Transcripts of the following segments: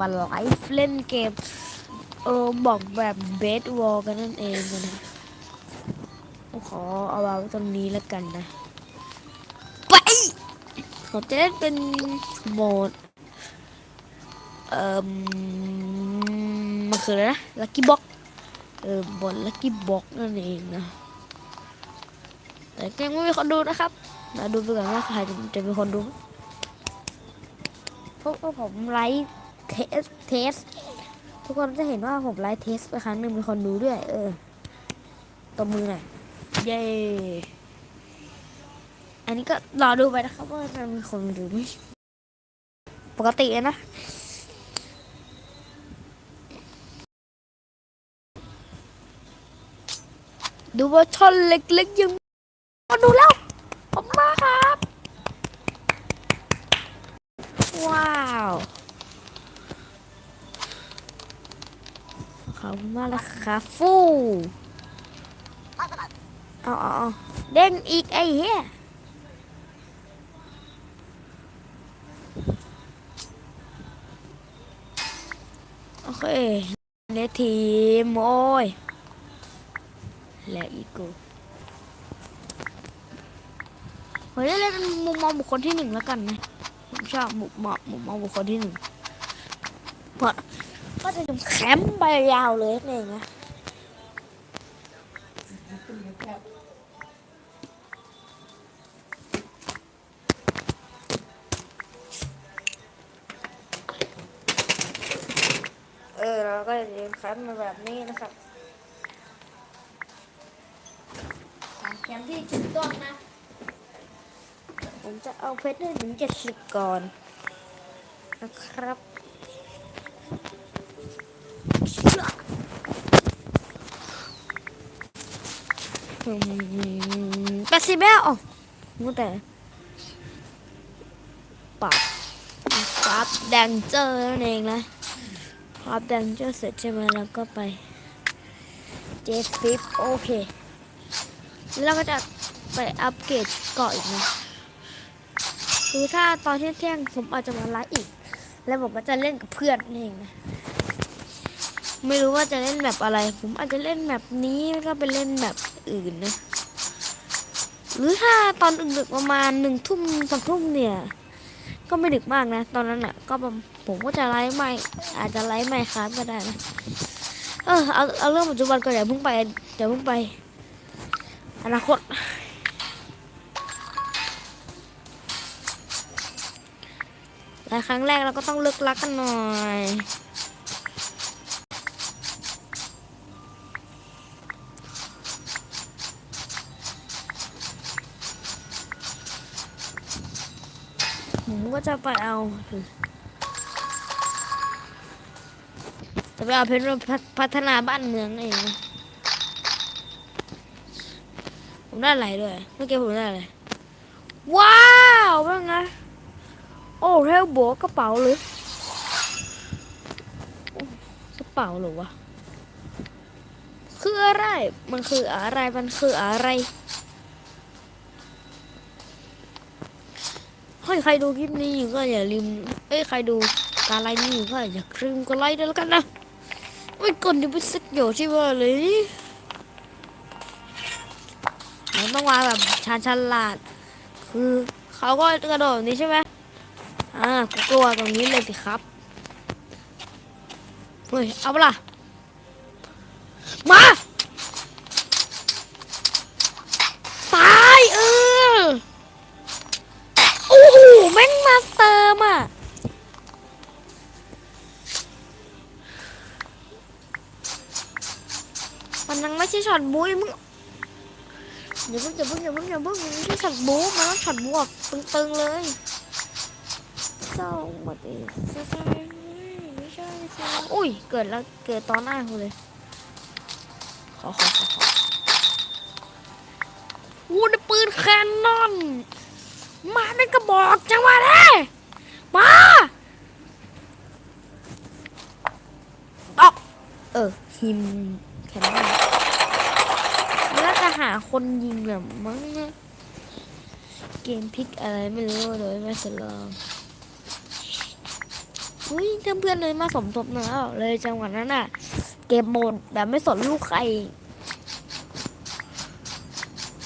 มาไลฟ์เล่นเกมเออบอกแบบเบสวอลกันนั่นเองนะขอเอาไว้ตรงนี้แล้วกันนะไปผมจะเล่นเป็นโหมดเอ่อมันคืออะไรนะลักกี้บ็อกเออบนลักกี้บ็อกนั่นเองนะแต่ก็ยังไม่มีคนดูนะครับมาดูไปก่อนว่าใครจะจะมีคนดูเพราะว่าผมไลฟ์ เทส เทส ทุกคนจะเห็นว่าผมไลฟ์เทสไปครั้งหนึ่งมีคนดูด้วย เออตบมือหน่อย เย้ อันนี้ก็รอดูไปนะครับว่าจะมีคนดูไหมปกติเลยนะดูว่าช่อนเล็กๆยังมาดูแล้ว ผมมาครับ ว้าว ขอบคุณมากเลยครับฟูเอาเอาเด้งอีกไอ้เหี้ยโอเคเนทีมโอ้ยและอีกกูเฮ้ยเล่นเป็นมุมมองบุคคลที่หนึ่งแล้วกันนะผมชอบมุมมองมุมมองบุคคลที่หนึ่งเพราะ ก็จะแคมป์ไปยาวเลยนั่นเองนะเออเราก็จะเรียนแคมป์มาแบบนี้นะครับตามแคมป์ที่ถูกต้องนะ ผมจะเอาเพชรให้ถึงเจ็ดสิบก่อนนะครับ แปดสิบแล้วอ๋อมูแต่ปับปับแดงเจอนั่นเองนะอัพดันเจอเสร็จใช่ไหมแล้วก็ไปเจสฟิปโอเค แล้วก็จะไปอัปเกรดเกาะอีกนะคือถ้าตอนเที่ยงผมอาจจะมาไลฟ์อีก แล้วผมก็จะเล่นกับเพื่อนนี่เองนะ ไม่รู้ว่าจะเล่นแบบอะไร ผมอาจจะเล่นแบบนี้แล้วก็ไปเล่นแบบอื่นนะ หรือถ้าตอนดึกๆประมาณหนึ่งทุ่มสองทุ่มเนี่ย ก็ไม่ดึกมากนะ ตอนนั้นอะ ก็ผมก็จะไลฟ์ไม่ อาจจะไลฟ์ไม่ครับก็ได้นะ เออเอาเอาเรื่องปัจจุบันก่อนอย่าเพิ่งไปอย่าเพิ่งไป อนาคตหลายครั้งแรกเราก็ต้องเลิกรักกันหน่อย ผมก็จะไปเอาจะไปเอาเพชรพพัฒนาบ้านเมืองเองผมได้อะไรด้วยเมื่อกี้ผมได้อะไรว้าวว่าไงโอ้เทลโบกระเป๋าเลยโอ้กระเป๋าหรอวะคืออะไร มันคืออะไร มันคืออะไร ให้ใครดูคลิปนี้อยู่ก็อย่าลืมเอ้ยใครดูการไลฟ์นี้อยู่ก็อย่าลืมกดไลค์ด้วยแล้วกันนะไม่กดเดี๋ยวไปสักโยที่ว่าเลยมันต้องมาแบบชาญฉลาด คือเขาก็กระโดดนี้ใช่ไหมอ่ากูกลัวตรงนี้เลยสิครับเฮ้ยเอาเปล่ามา มันยังไม่ใช่ช็อตบู๊มึงอย่าเพิ่งอย่าเพิ่งอย่าเพิ่งอย่าเพิ่งมันไม่ใช่ช็อตบู๊มันต้องช็อตบู๊แบบตึงๆเลยเศร้าหมดเลยไม่ใช่อุ้ยเกิดแล้วเกิดตอนหน้ากูเลยขอขอขอขอวูดปืนแคนนอนมาเป็นกระบอกจังหวะนี้มาเอาเออหิมแคนนอน หาคนยิงแบบมั้งเนี่ยเกมพิกอะไรไม่รู้โดยไม่สลองอุ้ยเพื่อนๆเลยมาสมทบน่อยแล้วเลยจังหวะนั้นน่ะ เก็บหมดแบบไม่สนลูกใคร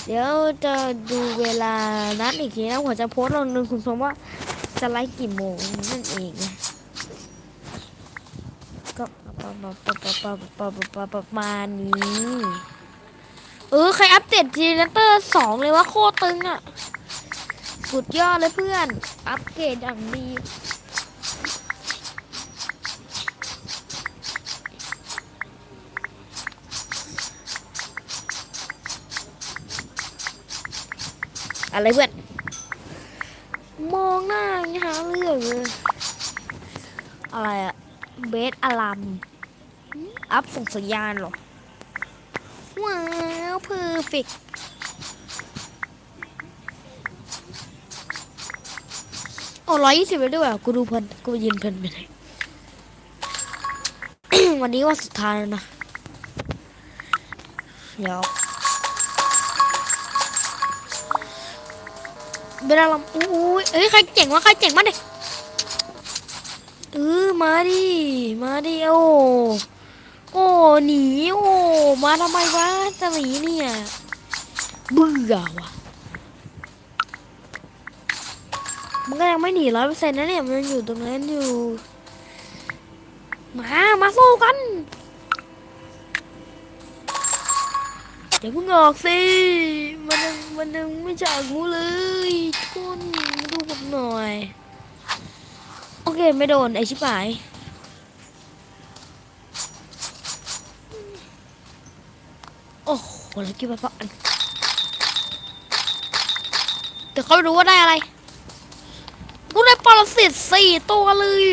เดี๋ยวจะดูเวลานัดอีกทีนะผมจะโพสต์ลงนึงคุณชมว่าจะไลฟ์กี่โมงนั่นเองก็ประมาณนี้ ออ ใครอัปเดตทีนัตเตอร์สองเลยว่าโคตรตึงอะ สุดยอดเลยเพื่อน อัปเกรดอย่างดี อะไรเพื่อน มองหน้าอย่างหาเรื่องเลยอะไรอะเบสอะลัมอัพส่งสัญญาณหรอ ว้าวเพอร์เฟกโอ้ร้อยยี่สิบเลยด้วยว่ะกูดูเพลินกูยินเพลินไปเลยวันนี้วันสุดท้ายแล้วนะ เดี๋ยวเบลาลำอุ้ยเอ้ย ใครเจ๋งวะ ใครเจ๋งมาดิเออมาดิ มาดิ โอ้ โอ้หนีโอ้มาทำไมวะจะหนีเนี่ยเบื่อว่ะมันก็ยังไม่หนีร้อยเปอร์เซ็นต์นะเนี่ยมันยังอยู่ตรงนั้นอยู่มา มาสู้กันอย่าเพิ่งออกสิมันยังมันยังไม่จากกูเลยทุกคนมาดูผมหน่อย โอเค ไม่โดนไอชิบหาย โอ้โหแล้วกี่บาทอันแต่เขาไม่รู้ว่าได้อะไร กูได้ปรสิตสี่ตัวเลย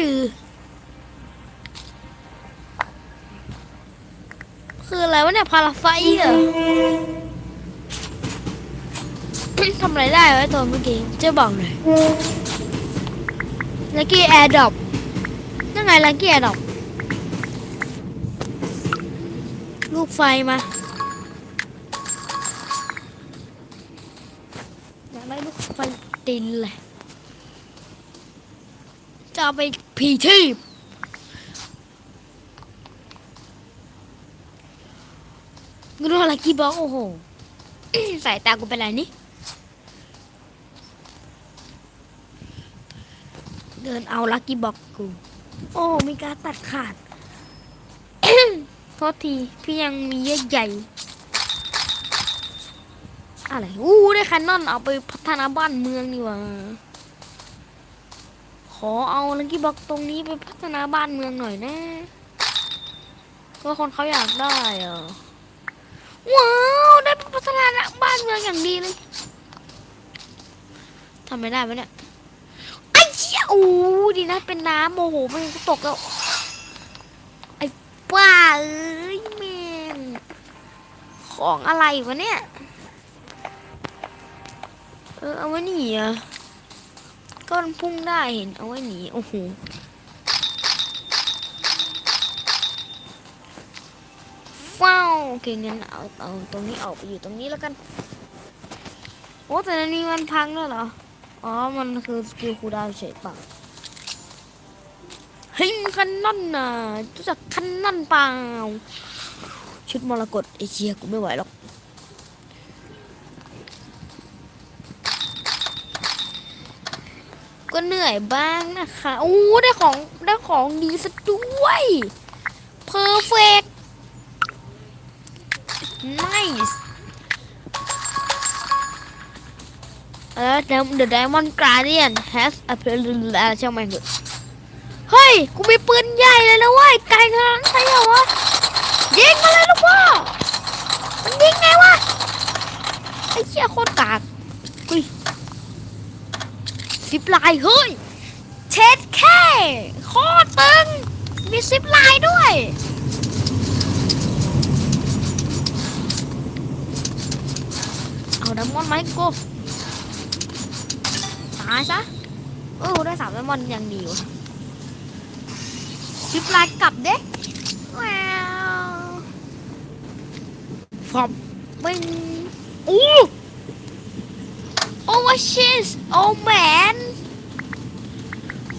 คืออะไรวะเนี่ยพาราไฟเหรอทำอะไรได้ไวะตัวเมื่อกี้เจะบอกหน่อยลักกี้แอร์ดรอปนั่นไงลักกี้แอร์ดรอปลูกไฟมา อยากได้ลูกไฟ ตินเลย จะไปผีชีพกูรู้อะไรกี่บอกโอ้โห สายตากูเป็นไรนี่ เดินเอาลักกี้บ็อกกู โอ้มีการตัดขาด โทษที พี่ยังมีเยอะใหญ่ อะไรอู้ได้แคนนอนเอาไปพัฒนาบ้านเมืองนี่หว่า ขอเอาลักกี้บ็อกตรงนี้ไปพัฒนาบ้านเมืองหน่อยนะเพราะคนเขาอยากได้อะว้าวได้ไปพัฒนาบ้านเมืองอย่างดีเลยทำไม่ได้ไหมเนี่ยไอ้เชี่ยอู้ดีนะเป็นน้ำโมโหมันก็ตกแล้วไอ้ป้าเอ้ยแม่งของอะไรวะเนี่ย เออเอาไว้หนีอะก็มันพุ่งได้เห็นเอาไว้หนีโอ้โหฟ้าวโอเคงั้นเอาเอาตรงนี้ออกไปอยู่ตรงนี้แล้วกันโอ้แต่ในนี้มันพังแล้วเหรออ๋อมันคือสกิลคูดาวเฉยเปล่าเฮ้ยคันนั่นน่ะรู้จักคันนั่นเปล่าชุดมรกตไอเชียกูไม่ไหวหรอก ก็เหนื่อยบ้างนะคะอู้ได้ของได้ของดีซะด้วย perfect nice เออ the the diamond guardian has appeared อะไรช่างมันเถอะเฮ้ย กูมีปืนใหญ่เลยนะเว้ยไกลขนาดนั้นใช่เหรอวะยิงมาเลยลูกพ่อมันยิงไงวะ ไอ้เชี่ยโคตรกาก ซิปไลน์เฮ้ย เช็ดแค่โคตรตึง มีซิปไลน์ด้วย เอาดัมมอนไหมกูตายซะเออได้สามแซลมอนยังดีวะซิปไลน์กลับเด้ว้าวฟอมเป็นอู้ ชิสโอ้แมน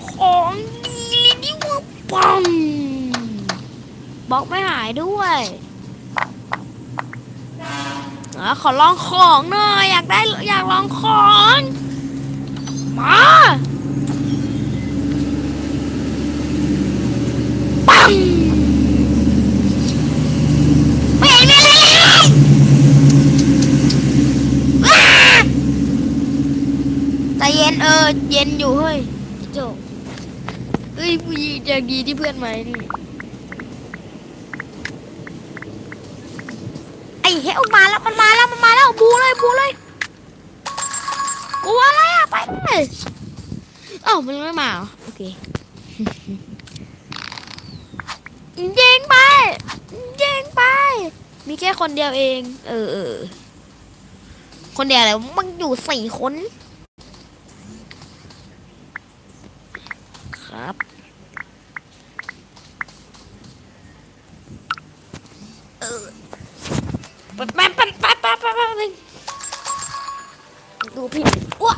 ของดีนี่ว่าปังบอกไม่หายด้วยอขอลองของหน่อย อยากได้อยากลองของ มาปังไม่เห็นมีอะไรเลยว้าใจเย็น เย็นอยู่เฮ้ยโจเฮ้ยผู้หญิงอย่างดีที่เพื่อนไหมนี่ไอ้เฮลมาแล้วมันมาแล้วมันมาแล้วบูเลยบูเลยกลัวอะไรอะไปเลยเอ้ามันไม่มาโอเคยิงไปยิงไป มีแค่คนเดียวเอง เออเออคนเดียวอะไรมันอยู่สี่คน ครับ เออแป๊บแป๊บแป๊บแป๊บแป๊บแป๊บแป๊บนึงดูพี่อ้ว